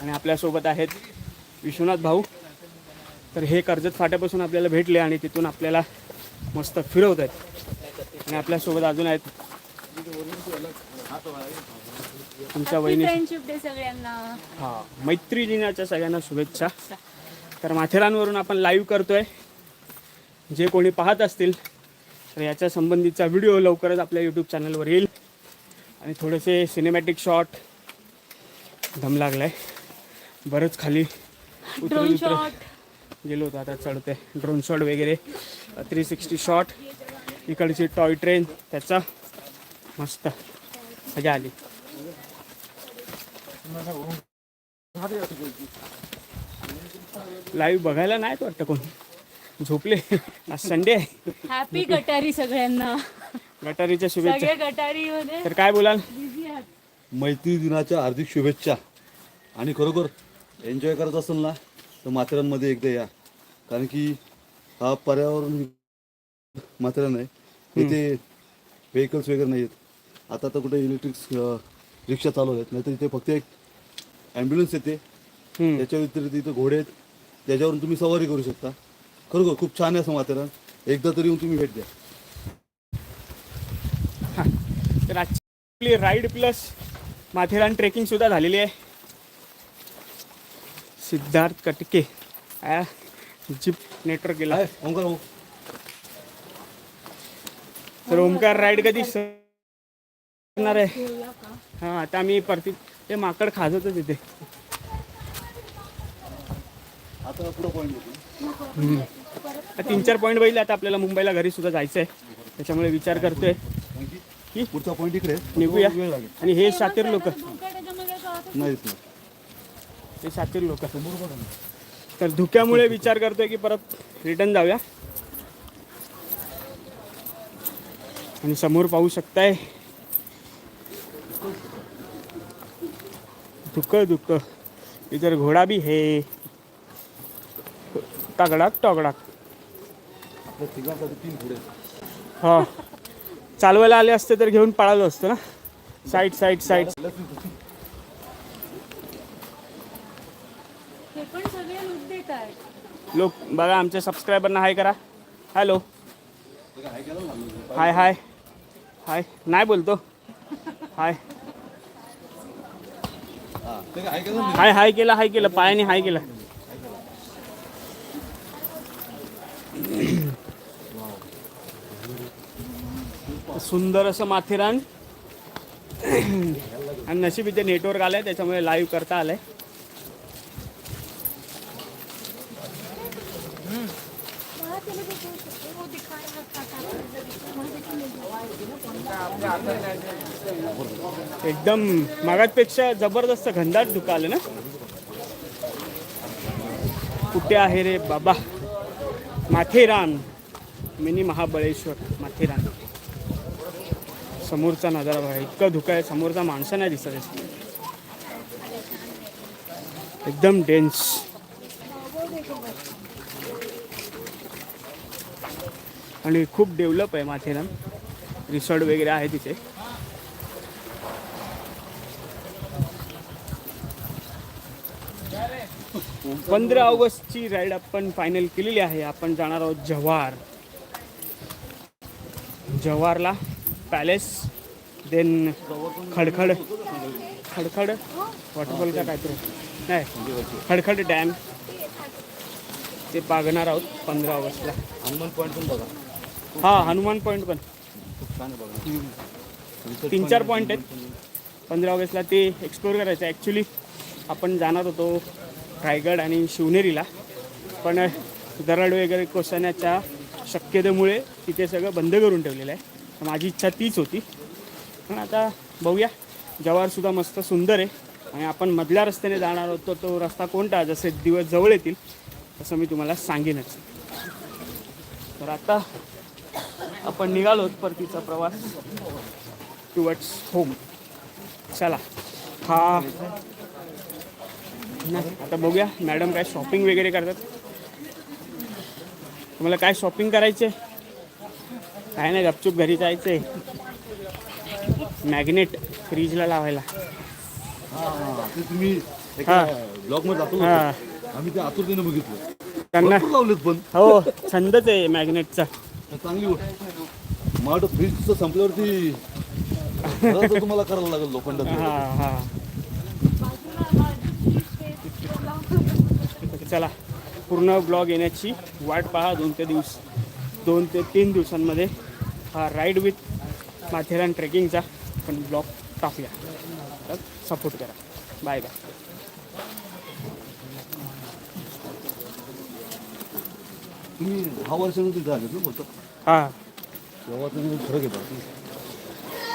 आणि आपल्यासोबत आहेत विश्वनाथ भाऊ. तर हे कर्जत फाट्यापासून आपल्याला भेटले आणि तिथून आपल्याला मस्त फिरवत आहेत. आणि आपल्यासोबत अजून आहेत तुमच्या वहिनी. हा मैत्री दिनाच्या सगळ्यांना शुभेच्छा. तर माथेरानवरून आपण लाईव्ह करतोय. जे कोणी पाहत असतील तर याच्या संबंधीचा व्हिडिओ लवकरच आपल्या यूट्यूब चॅनलवर येईल. आणि थोडेसे सिनेमॅटिक शॉट दम लागलाय. बरंच खाली ड्रोन शॉट गेलो होतो आता चढतोय ड्रोन शॉट वगैरे थ्री सिक्स्टी शॉट इकडची टॉय ट्रेन त्याचा मस्त मजा आली. लाईव्ह बघायला नाहीत वाटतं कोण. झोपले. आज संडे आहे. हॅपी गटारी सगळ्यांना. गटारीच्या शुभेच्छा. गटारी मध्ये तर काय बोलाल? मैत्री दिनाच्या हार्दिक शुभेच्छा. आणि खरोखर एन्जॉय करत असेल ना तर माथेरानमध्ये एकदा या. कारण की हा पर्यावरण माथेरान आहे. इथे व्हेकल्स वगैरे नाही आहेत आता तर कुठे इलेक्ट्रिक रिक्षा चालू आहेत. नाहीतर इथे फक्त एक ॲम्ब्युलन्स येते. त्याच्या व्यतिरिक्त इथे घोडे आहेत. त्याच्यावरून तुम्ही सवारी करू शकता. खरोखर खूप छान आहे असं माथेरान. एकदा तरी येऊन तुम्ही भेट द्या. तर आजची राईड प्लस माथेरान ट्रेकिंग सुद्धा झालेली आहे. सिद्धार्थ कटके. आ, जीप नेटवर्क गेला. ओंकार भाऊ. तर ओमकार राईड कधी करणार आहे? हा आता आम्ही परती ते माकड होतं तिथे आता पुढं पॉईंट तीन चार पॉईंट बघितले आता आपल्याला मुंबईला घरी सुद्धा जायचं आहे त्याच्यामुळे विचार करतोय. की पुढचा पॉईंट इकडे. आहे. निघूया. वेळ लागेल. आणि हे शातीर लोक. नाही येत नाही. ते शातीर लोक तर धुक्यामुळे विचार करतोय की परत रिटर्न जाऊया. आणि समोर पाहू शकताय. धुक धुक. इतर घोडा बी हे. तगडाक टगडाक हा. चालवायला आले असते तर घेऊन पळालो असतो ना? साईड साईड साईड पण सगळे लूट देत लोक बघा आमच्या सबस्क्रायबरना हाय करा. हॅलो हाय हाय हाय नाही बोलतो. हाय हाय हाय केला हाय केलं. पायाने हाय केलं. सुंदर असं माथेरान. आणि नशीब इथे नेटवर्क आलंय त्याच्यामुळे लाईव्ह करता आलंय. एकदम मागातपेक्षा जबरदस्त घनदाट दुकान आलं ना? कुठे आहे रे बाबा? माथेरान. मिनी महाबळेश्वर माथेरान. समोरचा नजारा बघा इतका धुका आहे समोरचा माणसं नाही दिसत आहे. एकदम डेन्स आणि खूप डेव्हलप आहे माथेरान. रिसॉर्ट वगैरे आहे तिथे. पंधरा ऑगस्टची राईड आपण फायनल केलेली आहे. आपण जाणार आहोत जव्हार. जव्हारला पॅलेस देन खडखड खडखड वॉटरफॉल का काहीतरी? नाही खडखड डॅम ते पागणार आहोत पंधरा ऑगस्टला. हनुमान पॉईंट पण बघा. हा हनुमान पॉईंट पण. तीन चार पॉईंट आहेत. पंधरा ऑगस्टला ते एक्सप्लोर करायचं आहे. ॲक्च्युली आपण जाणार होतो रायगड आणि शिवनेरीला. पण दरड वगैरे कोसळण्याच्या शक्यतेमुळे तिथे सगळं बंद करून ठेवलेलं आहे. माझी इच्छा तीच होती. पण आता बघूया. जव्हारसुद्धा मस्त सुंदर आहे. आणि आपण मधल्या रस्त्याने जाणार होतो तो रस्ता कोणता? जसे दिवस जवळ येतील तसं मी तुम्हाला सांगेनच. तर आता आपण निघालो परतीचा प्रवास. टुवर्ड्स होम चला. हा. नाही, आता बघूया मॅडम काय शॉपिंग वगैरे करतात. तुम्हाला काय शॉपिंग करायचे काय नाही गपचूप घरी जायचंय. मॅग्नेट फ्रीजला लावायला. ते तुम्ही दाखवलं हा. होतं. आम्ही ते आतुरतेने बघितलं. त्यांना भरपूर लावलेत पण. हो छंदच आहे मॅग्नेटचा. चांगली गोष्ट. मला वाटतं फ्रीजचं संपल्यावरती घराचं तुम्हाला करायला लागेल लोखंडाचं. हा हा. चला. पूर्ण ब्लॉग येण्याची वाट पहा दोन ते दिवस दोन ते तीन दिवसांमध्ये. हा राईड विथ माथेरान ट्रेकिंगचा पण ब्लॉग टाकूया. तर सपोर्ट करा. बाय बाय तुम्ही दहा वर्षानंतर झाले ना बोलतो. हां. तेव्हा तुम्ही फरक येतो